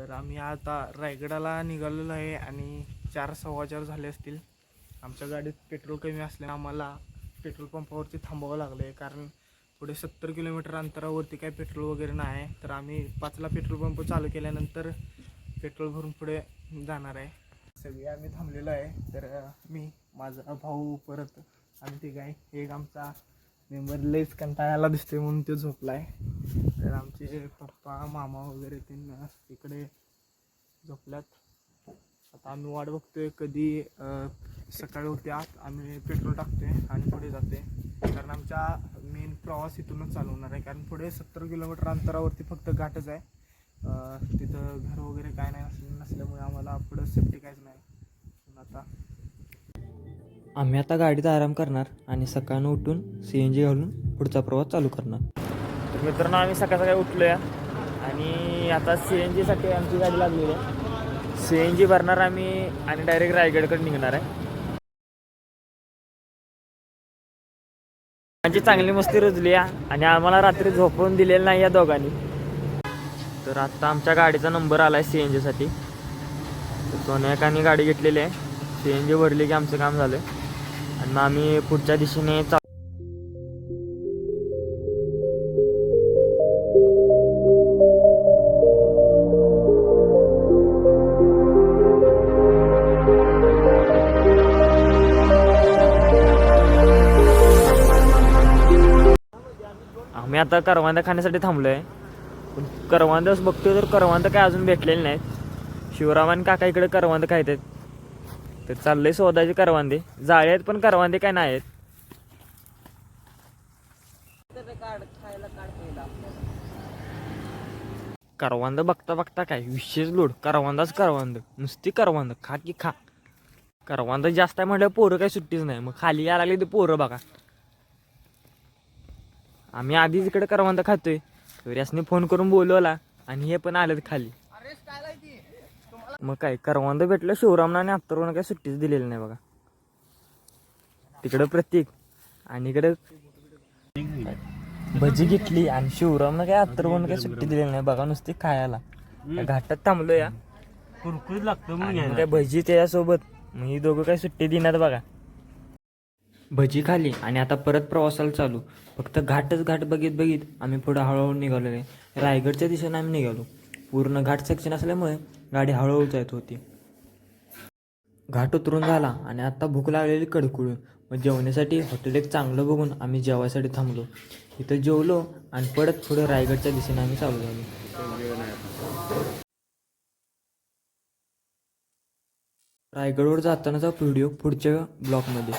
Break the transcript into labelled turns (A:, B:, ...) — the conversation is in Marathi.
A: तर आम्ही आता रायगडाला निघालेलो आहे आणि चार सव्वा चार झाले असतील. आमच्या गाडीत पेट्रोल कमी असल्याने आम्हाला पेट्रोल पंपावरती थांबावं लागलं आहे कारण पुढे सत्तर किलोमीटर अंतरावरती काही पेट्रोल वगैरे नाही. आहे तर आम्ही पाचला पेट्रोल पंप चालू केल्यानंतर पेट्रोल भरून पुढे जाणार आहे. सगळे आम्ही थांबलेलो आहे. तर मी माझा भाऊ परत आम्ही ते काय एक आमचा मेंबर लईच कंटाळायला दिसते म्हणून तो झोपला आहे तर आमचे पप्पा मामा वगैरे त्यांना इकडे झोपल्यात. आता आम्ही वाट बघतोय कधी सकाळी होते आत आम्ही पेट्रोल टाकतोय आणि पुढे जाते. कारण आमच्या मेन प्रवास इथूनच चालू होणार आहे. कारण पुढे सत्तर किलोमीटर अंतरावरती फक्त घाटच आहे. तिथं घर वगैरे काय नाही नसल्यामुळे आम्हाला पुढं सेफ्टी काहीच नाही. आता
B: आम्ही आता गाडीत आराम करणार आणि सकाळनं उठून सी एन जी घालून पुढचा प्रवास चालू करणार.
A: मित्रांनो आम्ही सकाळ सकाळी उठलो या आणि आता सी एन जीसाठी आमची गाडी लागलेली आहे. सी एन जी भरणार आम्ही आणि डायरेक्ट रायगडकडे निघणार आहे. आमची चांगली मस्ती रुजली आहे आणि आम्हाला रात्री झोपवून दिलेलं नाही या दोघांनी. तर आत्ता आमच्या गाडीचा नंबर आला आहे सी एन जीसाठी सोन्याकानी गाडी घेतलेली आहे. सी एन जी भरली की आमचं काम झालं आणि मग आम्ही पुढच्या दिशेने चा मी आता करवांदा खाण्यासाठी थांबलो आहे पण करवांदच बघतोय तर करवांदा काय अजून भेटलेले नाहीत. शिवराम आणि काका इकडे करवांद खायत आहेत. तर चाललंय शोधायचे करवांदे. जाळे आहेत पण करवांदे काय नाही आहेत करवांद बघता बघता काय विशेष लोड. करवांदाच करवांद. नुसती करवांद. खा की खा. करवांद जास्त आहे म्हटलं पोरं काही सुट्टीच नाही. मग खाली यायला लागली ते पोरं बघा. आम्ही आधीच इकडे करवंद खातोय. तर यासने फोन करून बोलवला आणि हे पण आलेत खाली. मग काय करवंद भेटलं शिवरामना आणि अत्तरवनं काय सुट्टीच दिलेली नाही बघा. तिकडं प्रतीक आणि इकडं भजी घेतली आणि शिवरामनं काय अत्तरवनं काय सुट्टी दिलेली नाही. बघा नुसती खायला. घाटात थांबलो या
C: कुरकुरीत लागतं
A: मग काय भजी त्याच्यासोबत. मग ही दोघं काय सुट्टी देणार बघा. भजी खाली आणि आता परत प्रवासाला चालू. फक्त घाटच घाट बघित बघित आम्ही पुढे हळूहळू निघालो आहे रायगडच्या दिशेने आम्ही निघालो. पूर्ण घाट सेक्शन असल्यामुळे गाडी हळूहळू जात होती. घाट उतरून झाला आणि आता भूक लागलेली कडकुळून. मग जेवण्यासाठी हॉटेल एक चांगलं बघून आम्ही जेवायसाठी थांबलो. इथं जेवलो आणि परत पुढे रायगडच्या दिशेने आम्ही चालू झालो. रायगडवर जातानाचा व्हिडिओ पुढच्या ब्लॉकमध्ये